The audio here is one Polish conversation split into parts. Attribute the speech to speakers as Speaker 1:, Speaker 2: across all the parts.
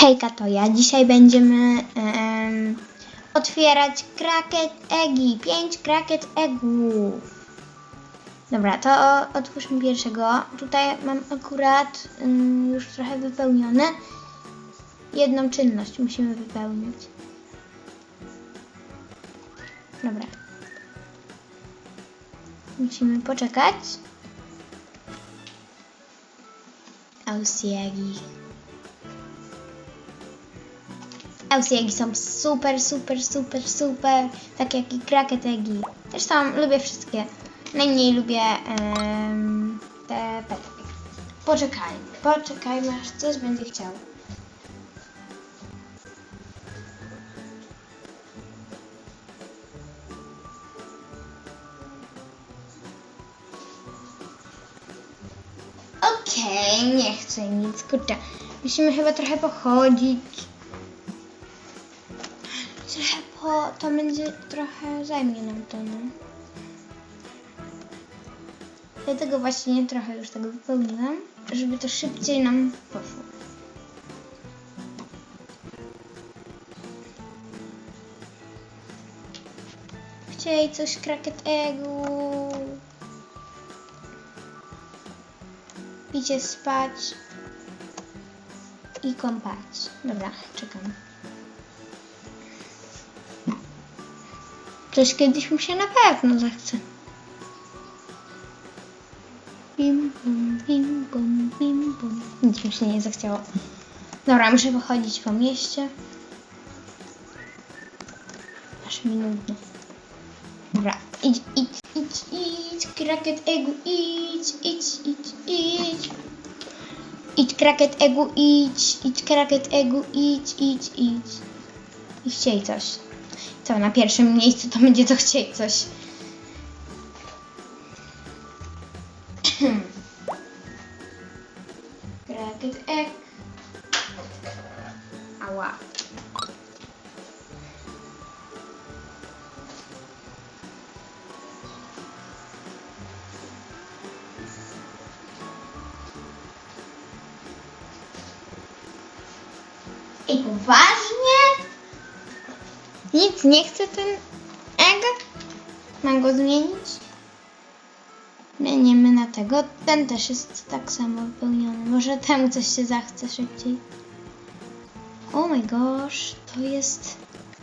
Speaker 1: Hejka, to ja. Dzisiaj będziemy em, otwierać kraket egi. Pięć kraket egów. Dobra, to otwórzmy pierwszego. Tutaj mam akurat ym, już trochę wypełnione. Jedną czynność musimy wypełnić. Dobra. Musimy poczekać. Ausiegi. Ausiegi są super, super, super, super. Tak jak i kraketegi. Zresztą lubię wszystkie. Najmniej lubię em, te petki. Poczekajmy, poczekajmy aż coś będzie chciał. Okej, nie chcę nic, kurczę. Musimy chyba trochę pochodzić. To będzie trochę... zajmie nam to, no. Dlatego właśnie trochę już tego wypełniłam, żeby to szybciej nam poszło. Chciej coś kraket egu. Picie spać i kąpać. Dobra, czekam. Coś kiedyś mu się na pewno zachce. Bim bum, bim bum, bim bum. Nic mi się nie zachciało. Dobra, muszę pochodzić po mieście. Aż mi nudno. Dobra, idź, idź, idź, idź, kraket egu, idź, idź, idź, idź. Idź, kraket egu, idź, idź, kraket egu, idź, idź, idź. I chciej coś. Co, na pierwszym miejscu to będzie to chcieć coś. Nie chce ten egg? Mam go zmienić? Zmienimy na tego. Ten też jest tak samo wypełniony. Może temu coś się zachce szybciej. Oh my gosh, to jest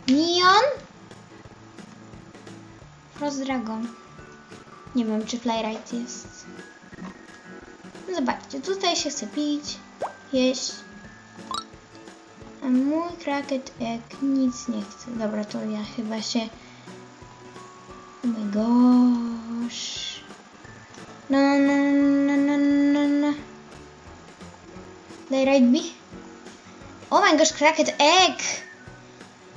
Speaker 1: Neon? Frost Dragon. Nie wiem, czy Playwright jest. Zobaczcie, tutaj się chce pić, jeść. A mój kraket egg nic nie chce. Dobra, to ja chyba się... Oh my gosh. No, no, no, no, no, no. Daj right B. Oh my gosh, cracked egg!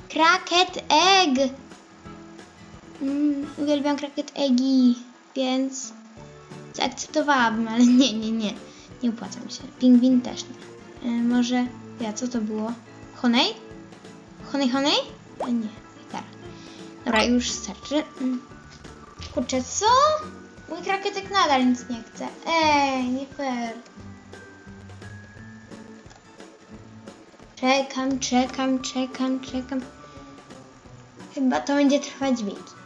Speaker 1: Cracked egg! Mm, uwielbiam cracked eggi, więc zaakceptowałabym, ale nie, nie, nie. Nie opłaca mi się. Pingwin też nie. E, może, ja, co to było? Honey? Honey, honey? E, nie, gitara. Dobra, już starczy. Mm. Kurczę, co? Mój krakietek nadal nic nie chce. Ej, nie fair. Czekam, czekam, czekam, czekam. Chyba to będzie trwać wieki.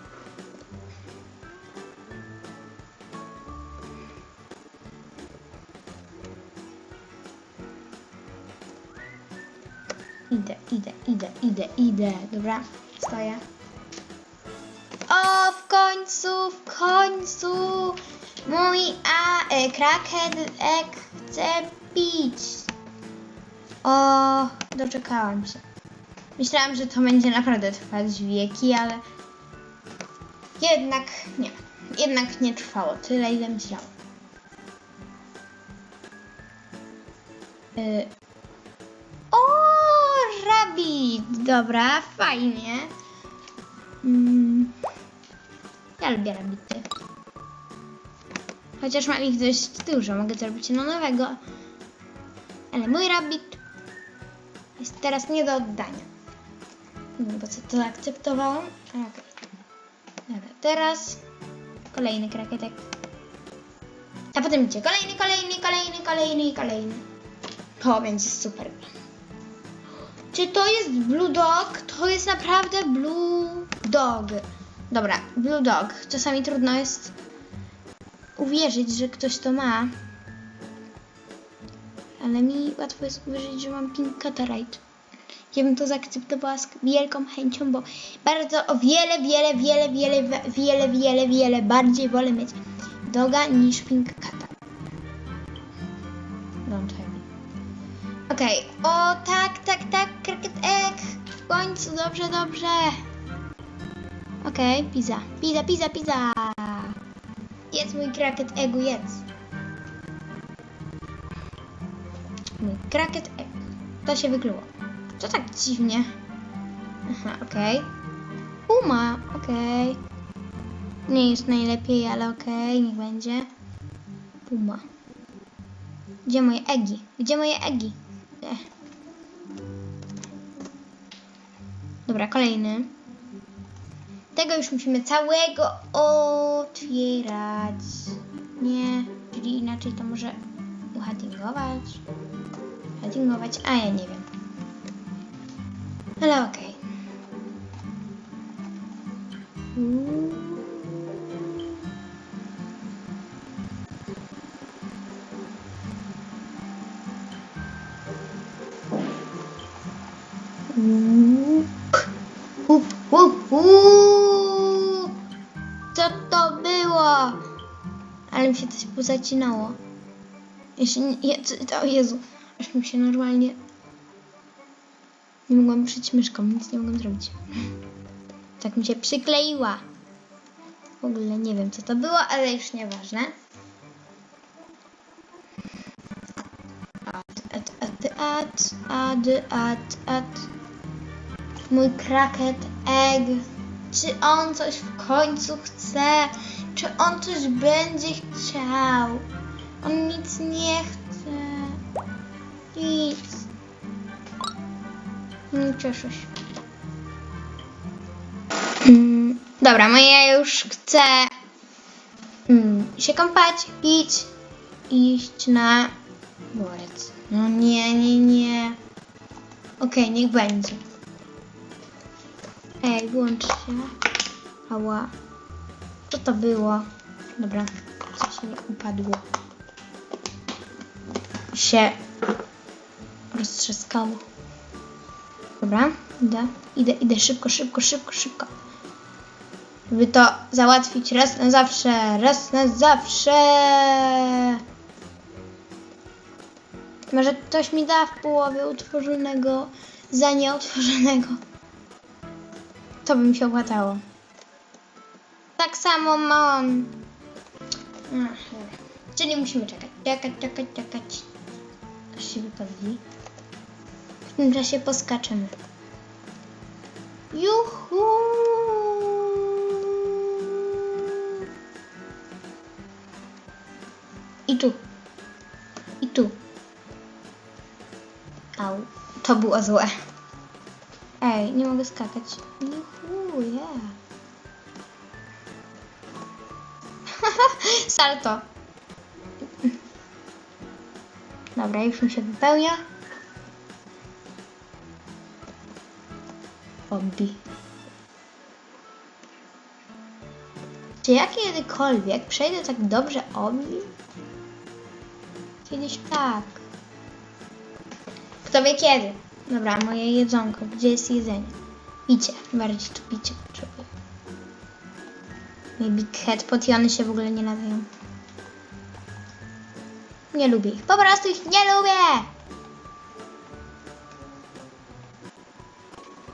Speaker 1: Idę, idę, idę. Dobra, stoję. O, w końcu, w końcu! Mój a, e, kraken egg chce pić. O, doczekałam się. Myślałam, że to będzie naprawdę trwać wieki, ale jednak nie. Jednak nie trwało tyle, ile myślałam. Y, Dobra, fajnie. Mm. Ja lubię rabbity. Chociaż mam ich dość dużo, mogę zrobić jedno nowego. Ale mój rabbit jest teraz nie do oddania. Nie wiem, po co to zaakceptowałam. A, Okej. Dobra, teraz kolejny krakietek. A potem idzie kolejny, kolejny, kolejny, kolejny i kolejny. To będzie super. Czy to jest Blue Dog? To jest naprawdę Blue Dog. Dobra, Blue Dog. Czasami trudno jest uwierzyć, że ktoś to ma. Ale mi łatwo jest uwierzyć, że mam Pink Catarite. Ja bym to zaakceptowała z wielką chęcią, bo bardzo o wiele, wiele, wiele, wiele, wiele, wiele, wiele bardziej wolę mieć doga niż Pink Cata. Okej, o tak, tak, tak, Cricket Egg. W końcu, dobrze, dobrze. Okej, pizza, pizza, pizza, pizza. Jedz mój Cricket Eggu, jedz. Mój Cricket Egg. To się wykluło. To tak dziwnie. Aha, okej. Puma, okej. Nie jest najlepiej, ale okej, niech będzie. Puma. Gdzie moje egi? Gdzie moje egi? Dobra, kolejny. Tego już musimy całego otwierać. Nie, czyli inaczej to może uhattingować. Hattingować, a ja nie wiem. Ale okej. Uuu. Pozacinało. Jeszcze nie, o Jezu, aż mi się normalnie... Nie mogłam przyć myszką, nic nie mogłam zrobić. Tak mi się przykleiła. W ogóle nie wiem co to było, ale już nieważne. Ad, ad, ad, ad, ad, ad. Mój kraket egg. Czy on coś w końcu chce? Czy on coś będzie chciał? On nic nie chce. Nic. Nie cieszę się. Mm, dobra, moja już chce mm, się kąpać, pić iść na dworzec. No nie, nie, nie. Okej, niech będzie. Ej, włącz się. Ała. Co to było? Dobra, coś mi upadło. Się roztrzaskało. Dobra, idę, idę, idę szybko, szybko, szybko, szybko. Żeby to załatwić raz na zawsze, raz na zawsze. Może ktoś mi da w połowie utworzonego za nieutworzonego. To by mi się opłacało. Tak samo mam. Ach, dobra. Czyli musimy czekać, czekać, czekać, czekać. Aż się wypełni. W tym czasie poskaczemy. Juhu! I tu. I tu. Au. To było złe. Ej, nie mogę skakać. Juhu, yeah. Salto. Dobra, już mi się wypełnia. Hobby. Czy ja kiedykolwiek przejdę tak dobrze obi? Kiedyś tak. Kto wie kiedy? Dobra, moje jedzonko. Gdzie jest jedzenie? Picie. Bardziej tu picie potrzebuję. Big head potiony się w ogóle nie nadają. Nie lubię ich. Po prostu ich nie lubię!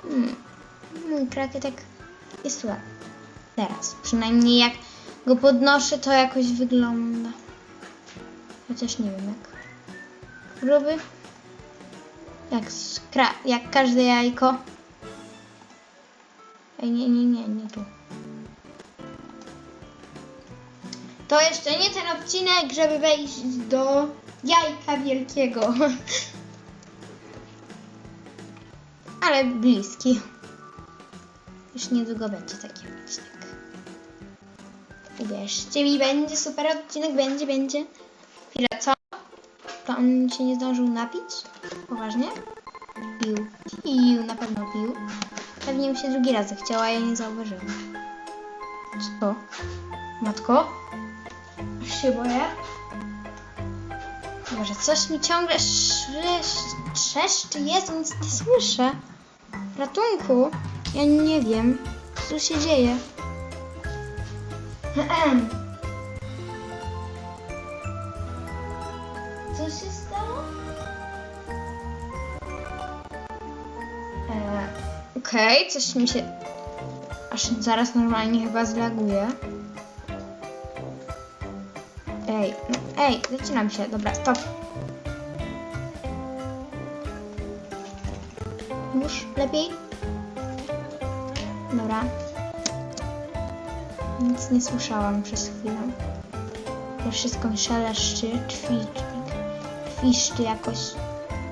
Speaker 1: Hmm. Mój krakietek jest ładny. Teraz. Przynajmniej jak go podnoszę, to jakoś wygląda. Chociaż nie wiem jak. Gruby. Jak, jak każde jajko. Ej, nie, nie, nie, nie tu. To jeszcze nie ten odcinek, żeby wejść do jajka wielkiego. Ale bliski. Już niedługo będzie taki odcinek. Uwierzcie mi, będzie super odcinek, będzie, będzie. Chwila, co? To on się nie zdążył napić? Poważnie? Pił. Pił, na pewno pił. Pewnie mi się drugi raz zachciała, a ja nie zauważyłam. Co? Matko? Aż się boję. Boże, coś mi ciągle trzeszczy, Jezu, nic nie słyszę. Ratunku, ja nie wiem, co się dzieje. Co się stało? Eee, Okej, coś mi się... Aż zaraz normalnie chyba zlaguje. Ej, no, ej, zaczynam się. Dobra, stop. Już lepiej? Dobra. Nic nie słyszałam przez chwilę. To wszystko szeleszczy, ćwiczy, świszczy jakoś.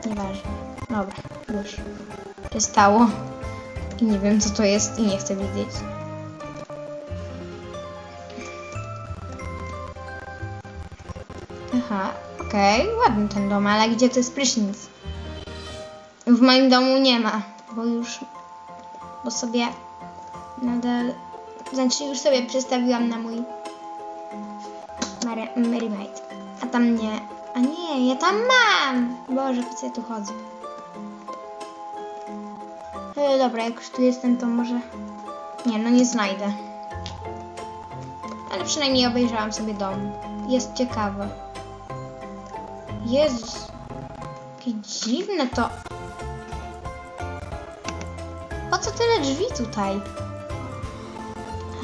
Speaker 1: Nieważne. Dobra, już. Się stało. I nie wiem co to jest i nie chcę wiedzieć. Okej, ładny ten dom, ale gdzie to jest prysznic? W moim domu nie ma, bo już, bo sobie nadal, znaczy już sobie przestawiłam na mój Mary, Mary Maid. A tam nie, a nie, ja tam mam! Boże, po co ja tu chodzę? E, dobra, jak już tu jestem, to może, nie, no nie znajdę. Ale przynajmniej obejrzałam sobie dom. Jest ciekawe. Jezus. Jakie dziwne to. Po co tyle drzwi tutaj?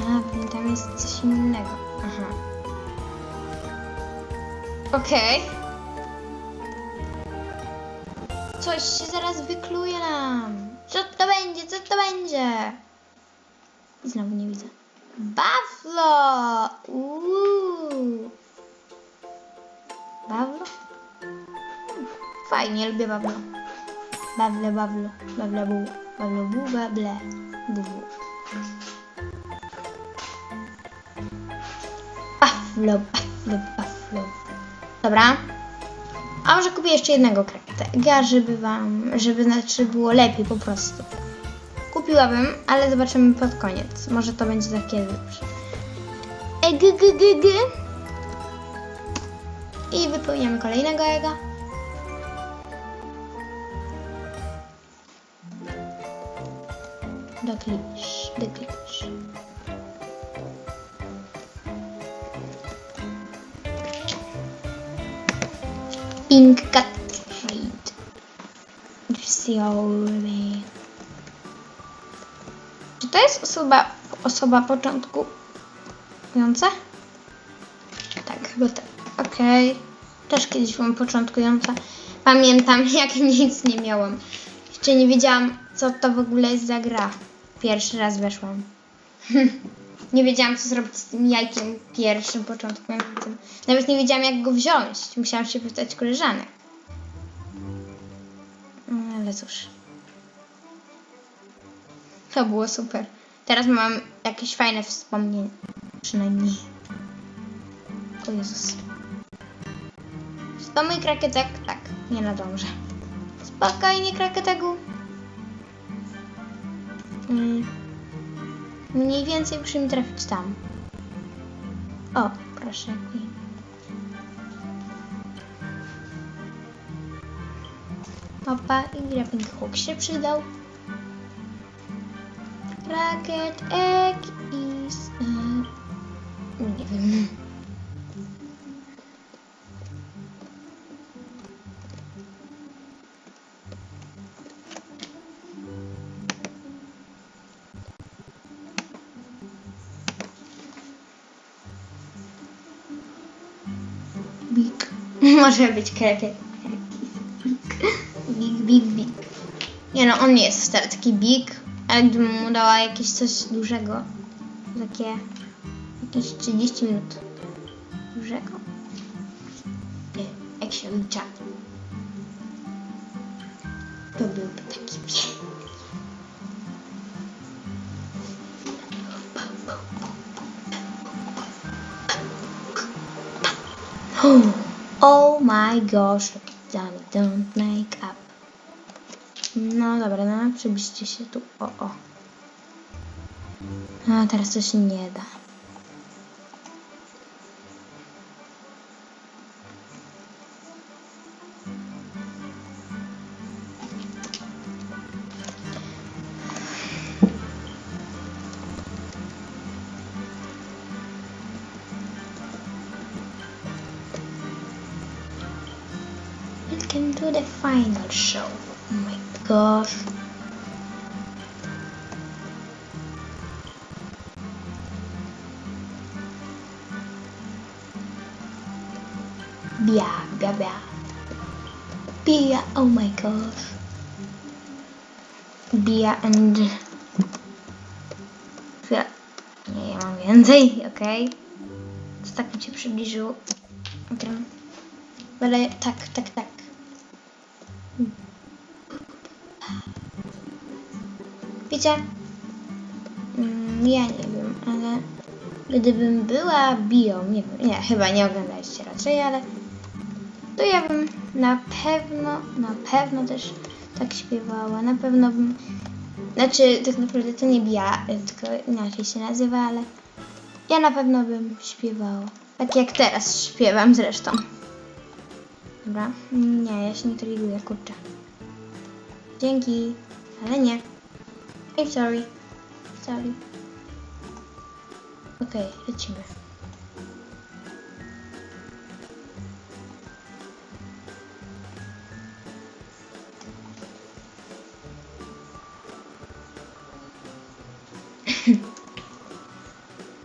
Speaker 1: A, tam jest coś innego. Aha. Okej. Coś się zaraz wykluje nam. Co to będzie? Co to będzie? Znowu nie widzę. Buffalo! Uuu. Bawlo? Fajnie, lubię Bawlo. Bawle, Bawlo, Bawle, bu, Bawlo, bu, Bawle, bu, bu. Baflo, Baflo, Baflo. Dobra. A może kupię jeszcze jednego kraketega, żeby wam, żeby znaczy było lepiej po prostu. Kupiłabym, ale zobaczymy pod koniec. Może to będzie takie lepsze. E, g, g, g. I wypełniamy kolejnego ega. Doklisz, doklisz. Pink cat trade. Wsioły. Czy to jest osoba, osoba początkująca? Tak, chyba tak. Okej. Też kiedyś byłam początkująca. Pamiętam, jak nic nie miałam. Jeszcze nie wiedziałam, co to w ogóle jest za gra. Pierwszy raz weszłam. nie wiedziałam, co zrobić z tym jajkiem pierwszym początkującym. Nawet nie wiedziałam, jak go wziąć. Musiałam się pytać koleżanek. No, Ale cóż. To było super. Teraz mam jakieś fajne wspomnienia. Przynajmniej. O Jezus. Mój krakietek? Tak, nie nadążę. Spokojnie, krakietegu. Mm. Mniej więcej muszę mi trafić tam. O, proszę. i- Opa, i grappling hook się przydał. Racket egg is... Uh, nie wiem. Może być krakiet. Big, big, big. Nie no, on nie jest wcale taki big, ale gdybym mu dała jakieś coś dużego, takie jakieś 30 minut dużego, jak się licza, to byłby taki wielki. Oh my gosh, Johnny, don't make up. No dobra, no przybliżcie się tu. O, o. A teraz to się nie da. Final show. Oh my gosh. Bia, bia, bia. Bia, oh my gosh. Bia and... Chwila. Nie, ja mam więcej, okej. To tak mi się przybliżyło. Okay. Ale tak, tak, tak. Wiecie, mm, ja nie wiem, ale gdybym była bio, nie wiem, nie, chyba nie oglądaliście raczej, ale to ja bym na pewno, na pewno też tak śpiewała, na pewno bym, znaczy tak naprawdę to nie Bia, tylko inaczej się nazywa, ale ja na pewno bym śpiewała, tak jak teraz śpiewam zresztą. Dobra, nie, ja się nie triguję, kurczę. Dzięki, ale nie. I'm sorry. Sorry. Okej, lecimy.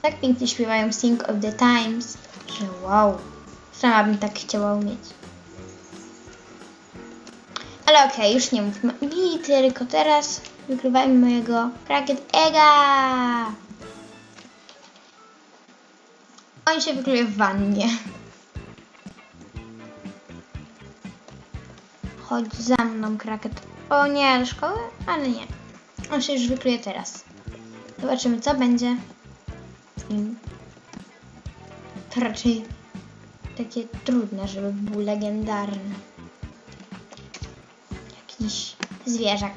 Speaker 1: tak pięknie śpiewają Sing of the Times, że wow. Sama bym tak chciała umieć. Ale okej, już nie mówmy mi, tylko teraz wygrywajmy mojego Kraket Ega! On się wykluje w wannie. Chodź za mną, Kraket. O nie, do szkoły? Ale nie. On się już wykluje teraz. Zobaczymy, co będzie z nim. To raczej takie trudne, żeby był legendarny. Jakiś zwierzak.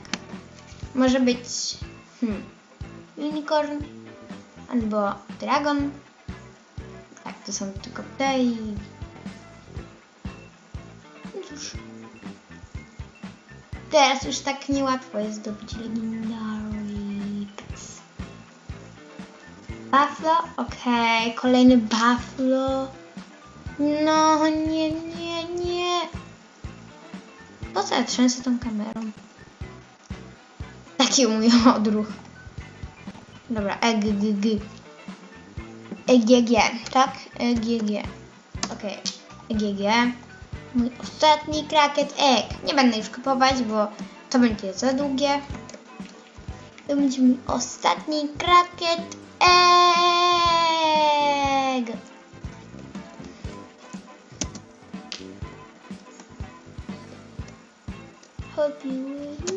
Speaker 1: Może być hmm, unicorn albo dragon. Tak, to są tylko te i... No cóż. Teraz już tak niełatwo jest zdobyć legendary. pets. Buffalo? Okej, kolejny buffalo. No, nie, nie, nie. Po co ja trzęsę tą kamerą? Taki mój odruch. Dobra, EGG. EGG, tak? EGG. Okej, EGG. Mój ostatni kraket egg. Nie będę już kupować, bo to będzie za długie. To będzie mój ostatni kraket egg. Hope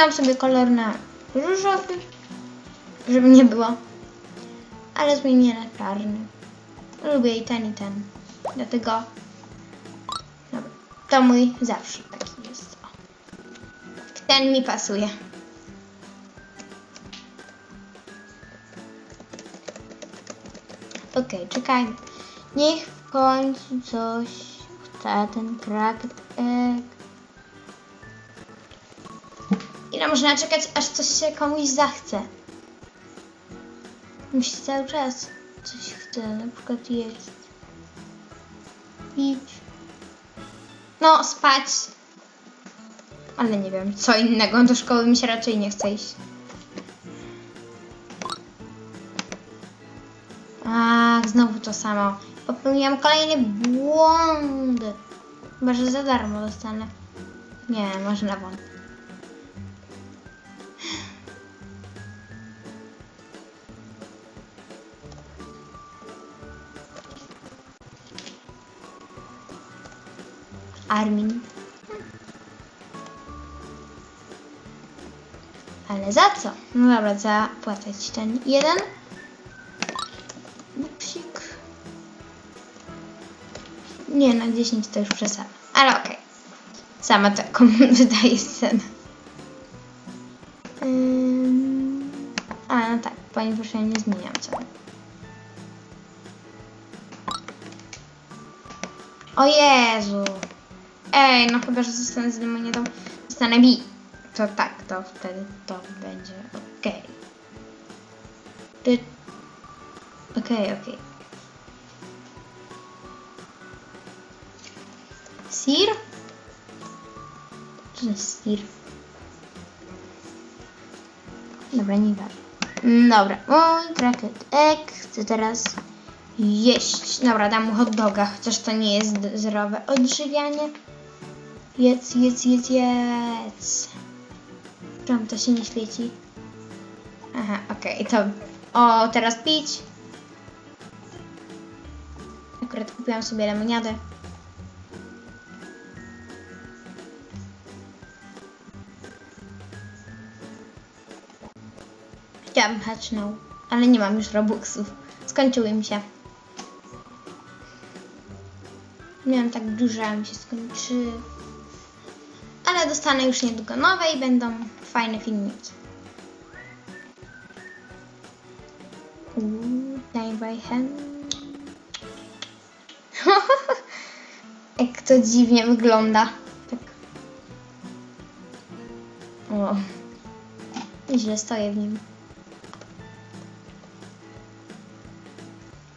Speaker 1: Zmieniłam sobie kolor na różowy, żeby nie było. Ale zmienię na czarny. Lubię i ten, i ten. Dlatego Dobra. To mój zawsze taki jest. O. Ten mi pasuje. Okej, czekajmy. Niech w końcu coś chce ten kraket Ile można czekać, aż coś się komuś zachce? Musi cały czas coś chce, na przykład jeść. Pić. No, spać. Ale nie wiem, co innego. Do szkoły mi się raczej nie chce iść. Ach, znowu to samo. Popełniłam kolejny błąd. Chyba, że za darmo dostanę. Nie, może na wąt. Armin. Ale za co? No dobra, zapłacać ten jeden. Upsik. Nie, na 10 to już przesada. Ale okej. Sama taką wydaje cenę. Ym... A, no tak, ponieważ ja nie zmieniam ceny. O Jezu! Ej, no chyba, że zostanę zdemonietą, zostanę bi. To tak, to wtedy to będzie okej. Ty... Okej, okej. Sir? Co to jest sir? Dobra, nie ważne. Dobra, mój kraket egg chcę teraz jeść. Dobra, dam mu hot doga, chociaż to nie jest zdrowe odżywianie. Jedz, jedz, jedz, jedz. Czemu to się nie świeci? Aha, okej, to... O, teraz pić. Akurat kupiłam sobie lemoniadę. Chciałabym haczną, ale nie mam już robuxów. Skończyły mi się. Miałam tak dużo, a mi się skończy. Ale dostanę już niedługo nowe i będą fajne filmiki. Uuu, by hand. Jak to dziwnie wygląda. Tak. O. Źle stoję w nim.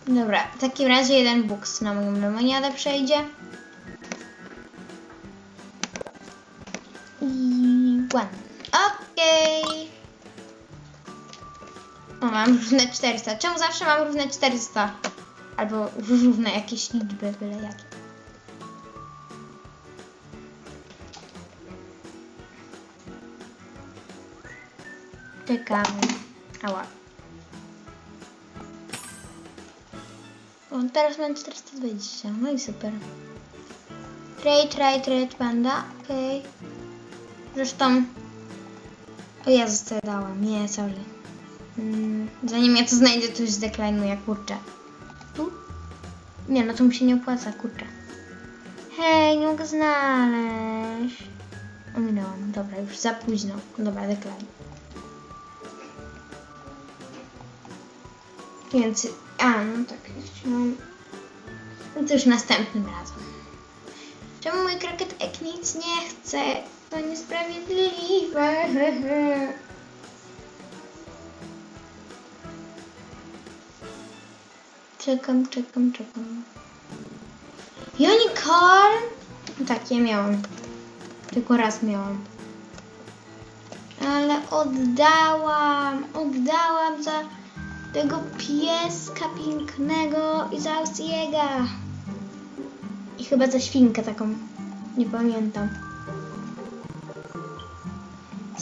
Speaker 1: Dobra, w takim razie jeden buks na moją lemoniadę przejdzie. One. Okej. O, mam równe 400. Czemu zawsze mam równe 400? Albo równe jakieś liczby, byle jakie. Czekamy. Ała. O, teraz mam 420. No i super. Trade, trade, trade, panda. Okej. Zresztą... O ja dałam. Nie, sorry. Mm, zanim ja to znajdę, to już zdeklainuję, kurczę. Tu? Nie, no to mi się nie opłaca, kurczę. Hej, nie mogę znaleźć. Ominęłam. Dobra, już za późno. Dobra, deklaruj. Więc, a no tak, jeszcze mam. No to już następnym razem. Czemu mój kraket ek nic nie chce? To niesprawiedliwe. Czekam, czekam, czekam. Unicorn? No tak, ja miałam. Tylko raz miałam. Ale oddałam, oddałam za tego pieska pięknego i za Ausiega. I chyba za świnkę taką. Nie pamiętam.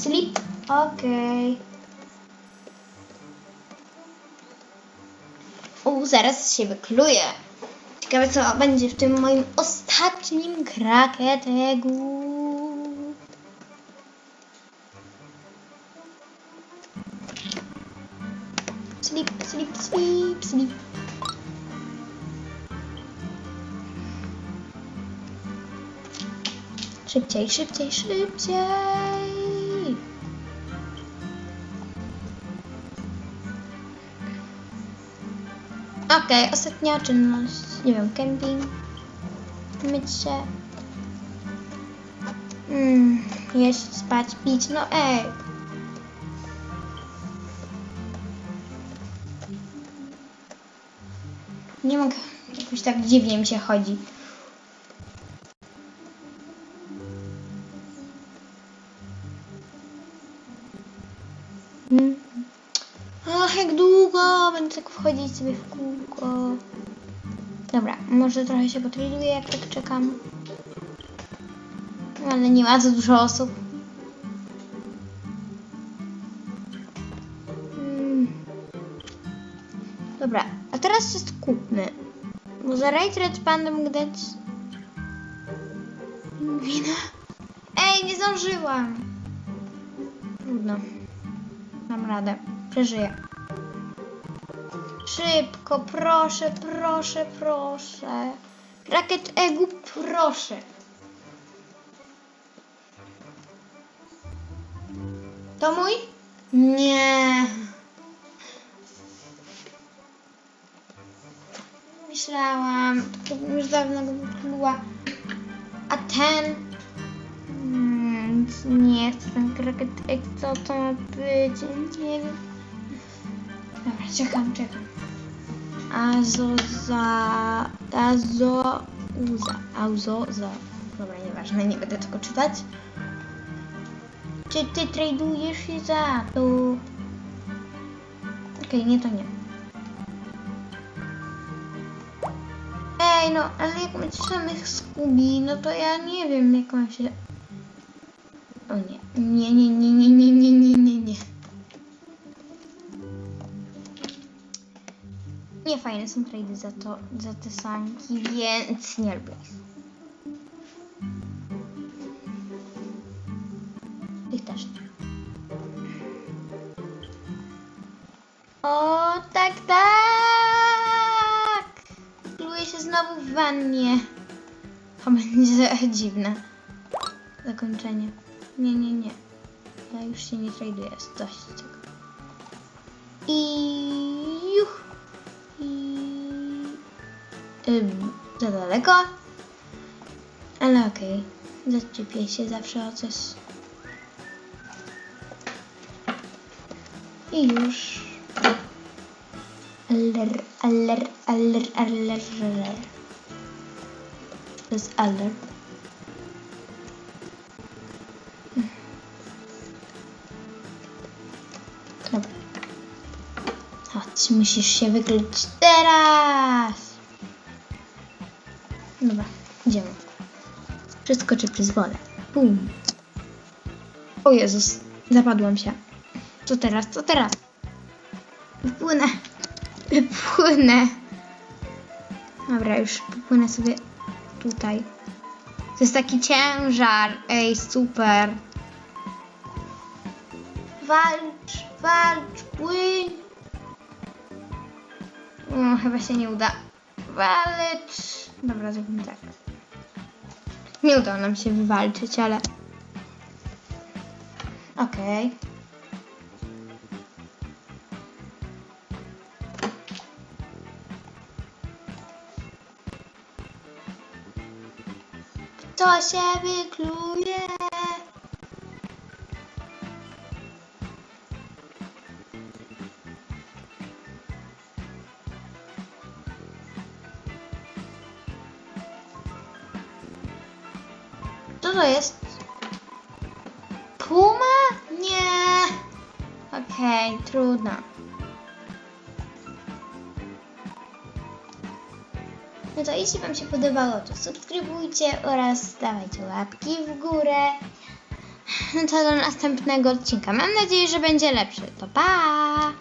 Speaker 1: Sleep. Okej. U, zaraz się wykluje. Ciekawe co będzie w tym moim ostatnim kraketegu. Sleep, sleep, sleep, sleep. Szybciej, szybciej, szybciej. Okej, ostatnia czynność. Nie wiem, camping. Myć się. Mm, jeść, spać, pić. No ej. Nie mogę. Jakoś tak dziwnie mi się chodzi. Tak wchodzić sobie w kółko. Dobra, może trochę się potraduję, jak tak czekam. Ale nie ma za dużo osób. Mm. Dobra, a teraz się skupmy. Za Raid Red Panda mógł dać... Winę. Ej, nie zdążyłam. Trudno. dam radę. Przeżyję. Szybko, proszę, proszę, proszę. Rakiet Egu, proszę. To mój? Nie. Myślałam, to już dawno go była. A ten? Mm, nie chcę ten kraket. Co to ma być? Nie wiem. Dobra, czekam, czekam. Azoza... Azo... Uza... Auzoza... Dobra, nieważne, nie będę tego czytać. Czy ty tradujesz się za to? Okej, okay, nie to nie. Ej, no, ale jak macie samych skubi, no to ja nie wiem, jak mam się... O nie, nie, nie, nie, nie, nie, nie, nie. Nie, fajne są trady za to, za te sanki, więc nie lubię ich. Ich też nie. O, tak, tak! Pluję się znowu w wannie. To będzie dziwne zakończenie. Nie, nie, nie. Ja już się nie traduję, jest dość tego. I za daleko? Ale okej. Zaczepię się zawsze o coś. I już. Aller, aller, aller, aller, aller. To jest. Dobra. Chodź, musisz się wykryć teraz. Dobra, idziemy. Przeskoczę przez wodę. Bum. O Jezus, zapadłam się. Co teraz, co teraz? Wypłynę. Wypłynę. Dobra, już popłynę sobie tutaj. To jest taki ciężar. Ej, super. Walcz, walcz, płyń. O, chyba się nie uda. Walcz. Dobra, zrobimy tak. Nie udało nam się wywalczyć, ale... Okej. Kto się wykluje? Trudno. No to jeśli Wam się podobało, to subskrybujcie oraz dawajcie łapki w górę. No to do następnego odcinka. Mam nadzieję, że będzie lepszy. To pa!